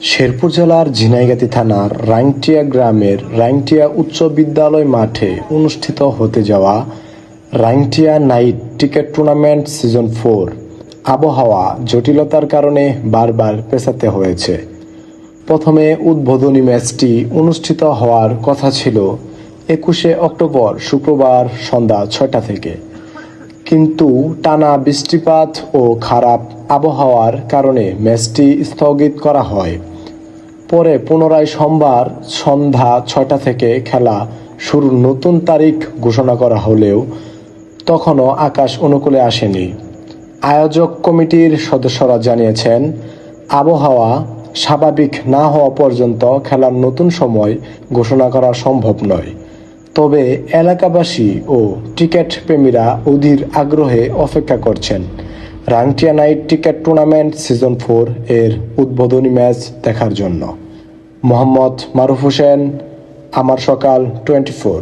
শেরপুর জেলার ঝিনাইগাতি থানার রাংটিয়া গ্রামের রাংটিয়া উচ্চ বিদ্যালয় মাঠে অনুষ্ঠিত হতে যাওয়া Rangtia night ticket tournament season four আবহাওয়া জটিলতার কারণে বারবার পেছাতে হয়েছে। প্রথমে উদ্বোধনী ম্যাচটি অনুষ্ঠিত হওয়ার কথা ছিল একুশে অক্টোবর শুক্রবার সন্ধ্যা ছয়টা থেকে। কিন্তু টানা বৃষ্টিপাত ও খারাপ আবহাওয়ার কারণে ম্যাচটি স্থগিত করা হয়। পরে পুনরায় সোমবার সন্ধ্যা ছয়টা থেকে খেলা শুরুর নতুন তারিখ ঘোষণা করা হলেও তখনও আকাশ অনুকূলে আসেনি। আয়োজক কমিটির সদস্যরা জানিয়েছেন, আবহাওয়া স্বাভাবিক না হওয়া পর্যন্ত খেলার নতুন সময় ঘোষণা করা সম্ভব নয়। তবে এলাকাবাসী ও টিকেট প্রেমীরা অধীর আগ্রহে অপেক্ষা করছেন। Rangtia night ticket tournament season four এর উদ্বোধনী ম্যাচ দেখার জন্য। মোহাম্মদ মারুফ হোসেন, আমার সকাল টোয়েন্টি ফোর।